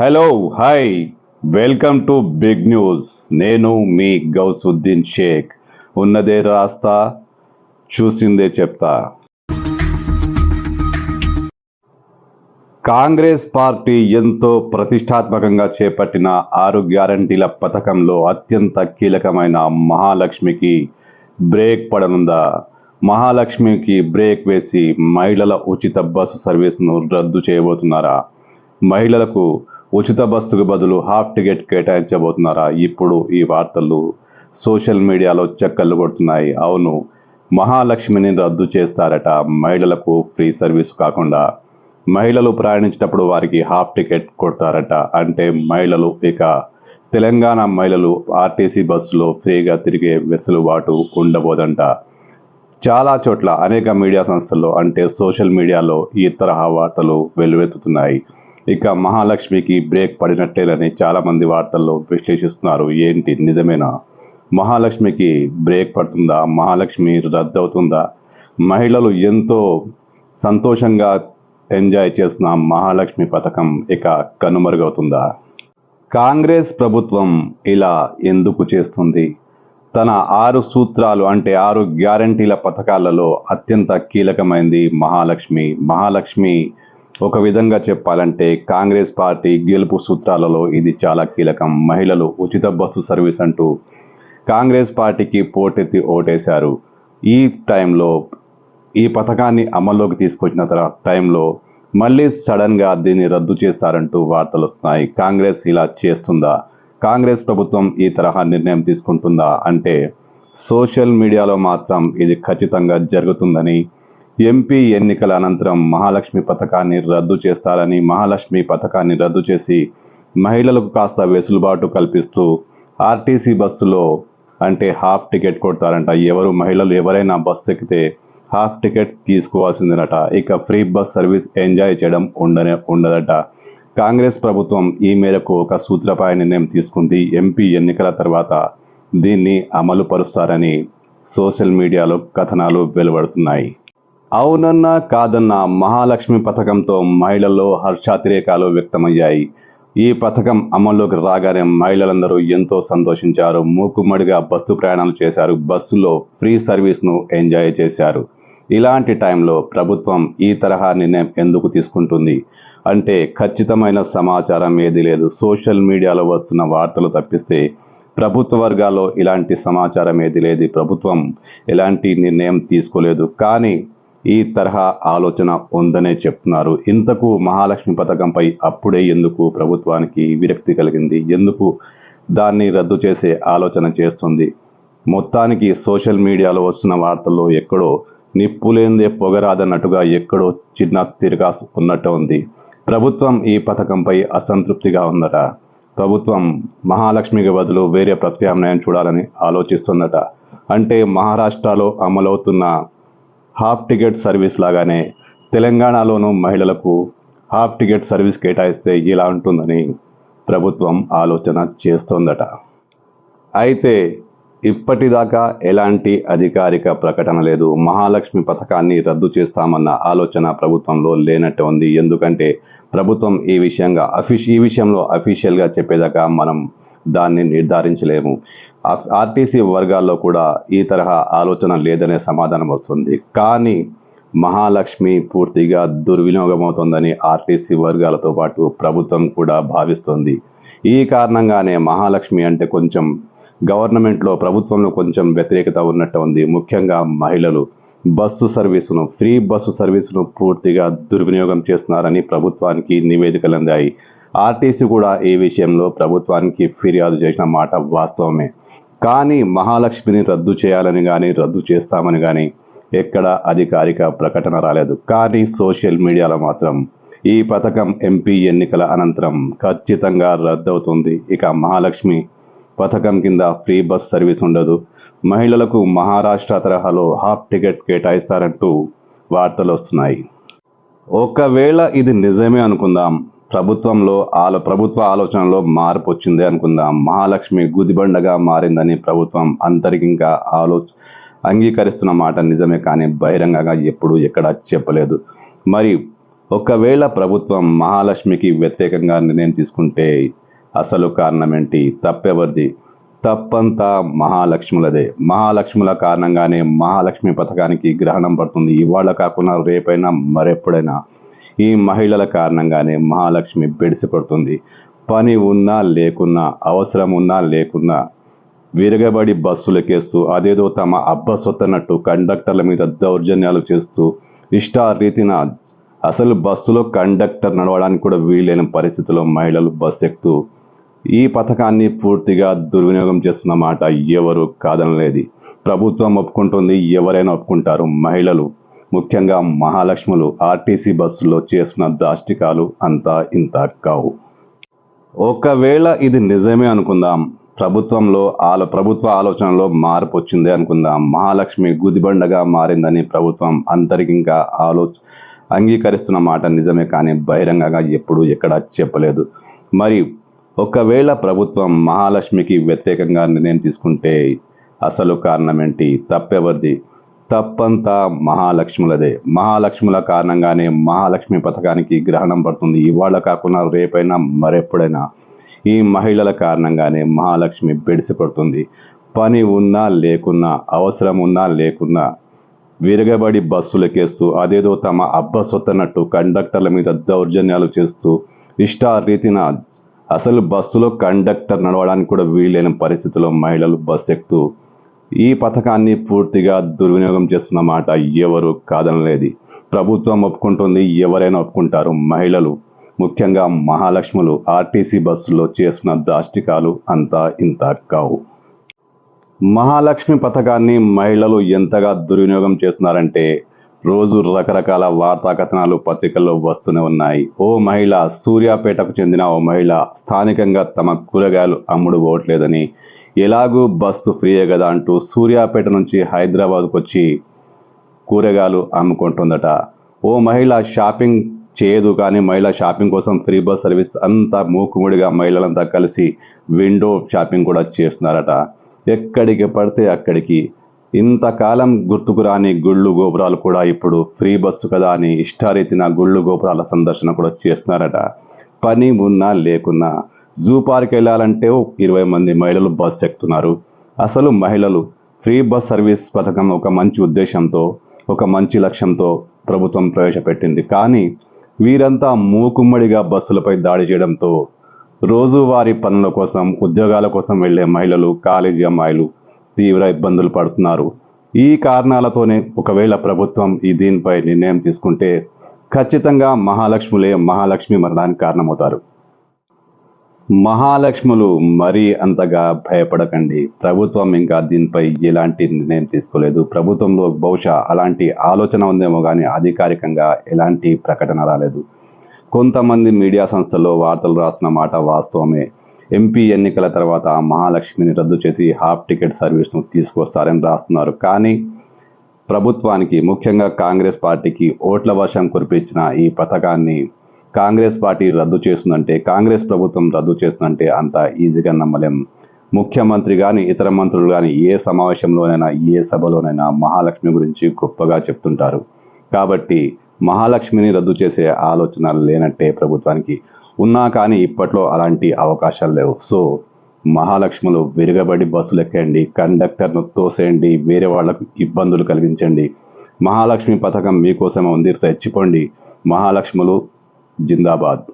Hello hi welcome to big news నేను మీ గౌసుద్దీన్ షేక్. ఉన్నదే రాస్తా చూసిందే చెప్తా. కాంగ్రెస్ పార్టీ ఎంతో ప్రతిష్టాత్మకంగా చేపట్టిన ఆరు గ్యారంటీల పథకంలో అత్యంత కీలకమైన మహాలక్ష్మికి బ్రేక్ పడనుందా? మహాలక్ష్మికి బ్రేక్ వేసి మహిళల ఉచిత బస్సు సర్వీస్ను రద్దు చేయబోతున్నారా? మహిళలకు ఉచిత బస్సుకు బదులు హాఫ్ టికెట్ కేటాయించబోతున్నారా? ఇప్పుడు ఈ వార్తలు సోషల్ మీడియాలో చక్కర్లు కొడుతున్నాయి. అవును మహాలక్ష్మిని రద్దు చేస్తారట మహిళలకు ఫ్రీ సర్వీస్ కాకుండా. మహిళలు ప్రయాణించినప్పుడు వారికి హాఫ్ టికెట్ కొడతారట. అంటే మహిళలు ఇక తెలంగాణ మహిళలు ఆర్టీసీ బస్సులో ఫ్రీగా తిరిగే వెసులుబాటు ఉండబోదంట. చాలా చోట్ల అనేక మీడియా సంస్థల్లో అంటే సోషల్ మీడియాలో ఈ తరహా వార్తలు వెలువెత్తుతున్నాయి. ఇక మహాలక్ష్మికి బ్రేక్ పడినట్టేనని చాలామంది వార్తల్లో విశ్లేషిస్తున్నారు. ఏంటి? నిజమేనా? మహాలక్ష్మికి బ్రేక్ పడుతుందా? మహాలక్ష్మి రద్దవుతుందా? మహిళలు ఎంతో సంతోషంగా ఎంజాయ్ చేస్తున్న మహాలక్ష్మి పథకం ఇక కనుమరుగవుతుందా? కాంగ్రెస్ ప్రభుత్వం ఇలా ఎందుకు చేస్తుంది? తన ఆరు సూత్రాలు అంటే ఆరు గ్యారంటీల పథకాలలో అత్యంత కీలకమైంది మహాలక్ష్మి. మహాలక్ష్మి ఒక విధంగా చెప్పాలంటే కాంగ్రెస్ పార్టీ గెలుపు సూత్రాలలో ఇది చాలా కీలకం. మహిళలు ఉచిత బస్సు సర్వీస్ అంటూ కాంగ్రెస్ పార్టీకి పోటెత్తి ఓటేశారు. ఈ టైంలో ఈ పథకాన్ని అమల్లోకి తీసుకొచ్చిన తర్వాత టైంలో మళ్ళీ సడన్గా దీన్ని రద్దు చేస్తారంటూ వార్తలు వస్తున్నాయి. కాంగ్రెస్ ఇలా చేస్తుందా? కాంగ్రెస్ ప్రభుత్వం ఈ తరహా నిర్ణయం తీసుకుంటుందా? అంటే సోషల్ మీడియాలో మాత్రం ఇది ఖచ్చితంగా జరుగుతుందని ఎంపీ ఎన్నికల అనంతరం మహాలక్ష్మి పథకాన్ని రద్దు చేస్తారని మహాలక్ష్మి పథకాన్ని రద్దు చేసి మహిళలకు కాస్త వెసులుబాటు కల్పిస్తూ ఆర్టీసీ బస్సులో అంటే హాఫ్ టికెట్ కొడతారంట. ఎవరు మహిళలు ఎవరైనా బస్సు ఎక్కితే హాఫ్ టికెట్ తీసుకోవాల్సిందేనట. ఇక ఫ్రీ బస్ సర్వీస్ ఎంజాయ్ చేయడం ఉండనే ఉండదట. కాంగ్రెస్ ప్రభుత్వం ఈ మేరకు ఒక సూత్రపాయ నిర్ణయం తీసుకుంది. ఎంపీ ఎన్నికల తర్వాత దీన్ని అమలు పరుస్తారని సోషల్ మీడియాలో కథనాలు వెలువడుతున్నాయి. అవునన్నా కాదన్నా మహాలక్ష్మి పథకంతో మహిళల్లో హర్షాతిరేకాలు వ్యక్తమయ్యాయి. ఈ పథకం అమల్లోకి రాగానే మహిళలందరూ ఎంతో సంతోషించారు. మూకుమ్మడిగా బస్సు ప్రయాణాలు చేశారు. బస్సులో ఫ్రీ సర్వీస్ను ఎంజాయ్ చేశారు. ఇలాంటి టైంలో ప్రభుత్వం ఈ తరహా నిర్ణయం ఎందుకు తీసుకుంటుంది? అంటే ఖచ్చితమైన సమాచారం ఏది లేదు. సోషల్ మీడియాలో వస్తున్న వార్తలు తప్పిస్తే ప్రభుత్వ వర్గాల్లో ఇలాంటి సమాచారం ఏది లేదు. ప్రభుత్వం ఎలాంటి నిర్ణయం తీసుకోలేదు. కానీ ఈ తరహా ఆలోచన ఉందనే చెప్తున్నారు. ఇంతకు మహాలక్ష్మి పథకంపై అప్పుడే ఎందుకు ప్రభుత్వానికి విరక్తి కలిగింది? ఎందుకు దాన్ని రద్దు చేసే ఆలోచన చేస్తుంది? మొత్తానికి సోషల్ మీడియాలో వస్తున్న వార్తల్లో ఎక్కడో నిప్పులేందే పొగరాదన్నట్టుగా ఎక్కడో చిన్న తిరగా ఉన్నట్టు ఉంది. ప్రభుత్వం ఈ పథకంపై అసంతృప్తిగా ఉందట. ప్రభుత్వం మహాలక్ష్మికి బదులు వేరే ప్రత్యామ్నాయం చూడాలని ఆలోచిస్తుందట. అంటే మహారాష్ట్రలో అమలవుతున్న హాఫ్ టికెట్ సర్వీస్ లాగానే తెలంగాణలోనూ మహిళలకు హాఫ్ టికెట్ సర్వీస్ కేటాయిస్తే ఇలా ఉంటుందని ప్రభుత్వం ఆలోచన చేస్తోందట. అయితే ఇప్పటిదాకా ఎలాంటి అధికారిక ప్రకటన లేదు. మహాలక్ష్మి పథకాన్ని రద్దు చేస్తామన్న ఆలోచన ప్రభుత్వంలో లేనట్టు ఉంది. ఎందుకంటే ప్రభుత్వం ఈ విషయంగా అఫీష్ ఈ విషయంలో అఫీషియల్గా చెప్పేదాకా మనం దాన్ని నిర్ధారించలేము. ఆర్టీసీ వర్గాల్లో కూడా ఈ తరహా ఆలోచన లేదనే సమాధానం వస్తుంది. కానీ మహాలక్ష్మి పూర్తిగా దుర్వినియోగమవుతోందని ఆర్టీసీ వర్గాలతో పాటు ప్రభుత్వం కూడా భావిస్తోంది. ఈ కారణంగానే మహాలక్ష్మి అంటే కొంచెం గవర్నమెంట్లో ప్రభుత్వంలో కొంచెం వ్యతిరేకత ఉన్నట్టు ఉంది. ముఖ్యంగా మహిళలు. బస్సు సర్వీసును ఫ్రీ బస్సు సర్వీసును పూర్తిగా దుర్వినియోగం చేస్తున్నారని ప్రభుత్వానికి నివేదికలు అందాయి. ఆర్టీసీ కూడా ఈ విషయంలో ప్రభుత్వానికి ఫిర్యాదు చేసిన మాట వాస్తవమే. కానీ మహాలక్ష్మిని రద్దు చేయాలని కానీ రద్దు చేస్తామని కానీ ఎక్కడ అధికారిక ప్రకటన రాలేదు. కానీ సోషల్ మీడియాలో మాత్రం ఈ పథకం ఎంపీ ఎన్నికల అనంతరం ఖచ్చితంగా రద్దవుతుంది. ఇక మహాలక్ష్మి పథకం కింద ఫ్రీ బస్ సర్వీస్ ఉండదు. మహిళలకు మహారాష్ట్ర తరహాలో హాఫ్ టికెట్ కేటాయిస్తారంటూ వార్తలు వస్తున్నాయి. ఒకవేళ ఇది నిజమే అనుకుందాం. ప్రభుత్వంలో ఆలో ప్రభుత్వ ఆలోచనలో మార్పు వచ్చింది అనుకుందాం. మహాలక్ష్మి గుదిబండగా మారిందని ప్రభుత్వం అంతరికంగా ఆలో అంగీకరిస్తున్న మాట నిజమే కానీ బహిరంగంగా ఎప్పుడు ఎక్కడా చెప్పలేదు. మరి ఒకవేళ ప్రభుత్వం మహాలక్ష్మికి వ్యతిరేకంగా నిర్ణయం తీసుకుంటే అసలు కారణం ఏంటి? తప్పెవరిది? తప్పంతా మహాలక్ష్ములదే. మహాలక్ష్ముల కారణంగానే మహాలక్ష్మి పథకానికి గ్రహణం పడుతుంది. ఇవాళ కాకుండా రేపైనా మరెప్పుడైనా ఈ మహిళల కారణంగానే మహాలక్ష్మి బెడిసి కొడుతుంది పని ఉన్నా లేకున్నా అవసరం ఉన్నా లేకున్నా విరగబడి బస్సులకేస్తూ అదేదో తమ అబ్బ సొత్తనట్టు కండక్టర్ల మీద దౌర్జన్యాలు చేస్తూ ఇష్టారీతిన అసలు బస్సులో కండక్టర్ నడవడానికి కూడా వీలైన పరిస్థితిలో మహిళలు బస్సు ఎక్కుతూ ఈ పథకాన్ని పూర్తిగా దుర్వినియోగం చేస్తున్న మాట ఎవరు కాదనలేదు. ప్రభుత్వం ఒప్పుకుంటుంది ఎవరైనా ఒప్పుకుంటారు మహిళలు. ముఖ్యంగా మహాలక్ష్ములు ఆర్టీసీ బస్సులో చేసిన దాష్టికాలు అంతా ఇంత కావు. ఒకవేళ ఇది నిజమే అనుకుందాం ప్రభుత్వంలో ఆల ప్రభుత్వ ఆలోచనలో మార్పు వచ్చిందే అనుకుందాం మహాలక్ష్మి గుదిబండగా మారిందని ప్రభుత్వం అంతరికంగా ఆలో అంగీకరిస్తున్న మాట నిజమే కానీ బహిరంగంగా ఎప్పుడూ ఎక్కడా చెప్పలేదు. మరి ఒకవేళ ప్రభుత్వం మహాలక్ష్మికి వ్యతిరేకంగా నిర్ణయం తీసుకుంటే అసలు కారణం ఏంటి? తప్పెవరిది? తప్పంతా మహాలక్ష్ములదే. మహాలక్ష్ముల కారణంగానే మహాలక్ష్మి పథకానికి గ్రహణం పడుతుంది. ఇవాళ కాకుండా రేపైనా మరెప్పుడైనా ఈ మహిళల కారణంగానే మహాలక్ష్మి బెడిసిపడుతుంది పని ఉన్నా లేకున్నా అవసరం ఉన్నా లేకున్నా విరగబడి బస్సులకేస్తూ అదేదో తమ అబ్బ సొత్తనట్టు కండక్టర్ల మీద దౌర్జన్యాలు చేస్తూ ఇష్టారీతిన అసలు బస్సులో కండక్టర్ నడవడానికి కూడా వీలైన పరిస్థితిలో మహిళలు బస్సు ఎక్కుతూ ఈ పథకాన్ని పూర్తిగా దుర్వినియోగం చేస్తున్న మాట ఎవరు కాదనలేదు. ప్రభుత్వం ఒప్పుకుంటుంది ఎవరైనా ఒప్పుకుంటారు. మహిళలు ముఖ్యంగా మహాలక్ష్ములు ఆర్టీసీ బస్సులో చేసిన దాష్టికాలు అంతా ఇంత కావు. మహాలక్ష్మి పథకాన్ని మహిళలు ఎంతగా దుర్వినియోగం చేస్తున్నారంటే రోజు రకరకాల వార్తా కథనాలు పత్రికల్లో వస్తూనే ఉన్నాయి. ఓ మహిళ సూర్యాపేటకు చెందిన ఓ మహిళ స్థానికంగా తమ కూరగాయలు అమ్ముడు పోవట్లేదని ఎలాగూ బస్సు ఫ్రీయే కదా అంటూ సూర్యాపేట నుంచి హైదరాబాద్కు వచ్చి కూరగాయలు అమ్ముకుంటుందట. ఓ మహిళ షాపింగ్ చేయదు కానీ మహిళ షాపింగ్ కోసం ఫ్రీ బస్ సర్వీస్ అంతా మూకుముడిగా మహిళలంతా కలిసి విండో షాపింగ్ కూడా చేస్తున్నారట. ఎక్కడికి పడితే అక్కడికి. ఇంతకాలం గుర్తుకు రాని గుళ్ళు గోపురాలు కూడా ఇప్పుడు ఫ్రీ బస్సు కదా అని ఇష్టారీతిన గుళ్ళు గోపురాల సందర్శన కూడా చేస్తున్నారట. పని ఉన్నా లేకున్నా జూ పార్క్ వెళ్ళాలంటే ఇరవై మంది మహిళలు బస్ ఎక్కుతున్నారు. అసలు మహిళలు ఫ్రీ బస్ సర్వీస్ పథకం ఒక మంచి ఉద్దేశంతో ఒక మంచి లక్ష్యంతో ప్రభుత్వం ప్రవేశపెట్టింది. కానీ వీరంతా మూకుమ్మడిగా బస్సులపై దాడి చేయడంతో రోజువారీ పనుల కోసం ఉద్యోగాల కోసం వెళ్ళే మహిళలు కాలేజీ అమ్మాయిలు తీవ్ర ఇబ్బందులు పడుతున్నారు. ఈ కారణాలతోనే ఒకవేళ ప్రభుత్వం ఈ దీనిపై నిర్ణయం తీసుకుంటే ఖచ్చితంగా మహాలక్ష్ములే మహాలక్ష్మి మరణానికి కారణమవుతారు. మహాలక్ష్ములు మరీ అంతగా భయపడకండి. ప్రభుత్వం ఇంకా దీనిపై ఎలాంటి నిర్ణయం తీసుకోలేదు. ప్రభుత్వంలో బహుశా అలాంటి ఆలోచన ఉందేమో కానీ అధికారికంగా ఎలాంటి ప్రకటన రాలేదు. కొంతమంది మీడియా సంస్థల్లో వార్తలు రాసిన మాట వాస్తవమే. ఎంపీ ఎన్నికల తర్వాత మహాలక్ష్మిని రద్దు చేసి హాఫ్ టికెట్ సర్వీస్ను తీసుకొస్తారని రాస్తున్నారు. కానీ ప్రభుత్వానికి ముఖ్యంగా కాంగ్రెస్ పార్టీకి ఓట్ల వర్షం కురిపించిన ఈ పథకాన్ని కాంగ్రెస్ పార్టీ రద్దు చేస్తుందంటే కాంగ్రెస్ ప్రభుత్వం రద్దు చేస్తుందంటే అంత ఈజీగా నమ్మలేం. ముఖ్యమంత్రి కానీ ఇతర మంత్రులు కానీ ఏ సమావేశంలోనైనా ఏ సభలోనైనా మహాలక్ష్మి గురించి గొప్పగా చెప్తుంటారు. కాబట్టి మహాలక్ష్మిని రద్దు చేసే ఆలోచన లేనట్టే ప్రభుత్వానికి ఉన్నా కానీ ఇప్పట్లో అలాంటి అవకాశాలు లేవు. సో మహాలక్ష్ములు విరగబడి బస్సులు ఎక్కండి కండక్టర్ను తోసేయండి వేరే వాళ్ళకు ఇబ్బందులు కలిగించండి. మహాలక్ష్మి పథకం మీకోసమే ఉంది రెచ్చిపోండి. మహాలక్ష్ములు जिंदाबाद।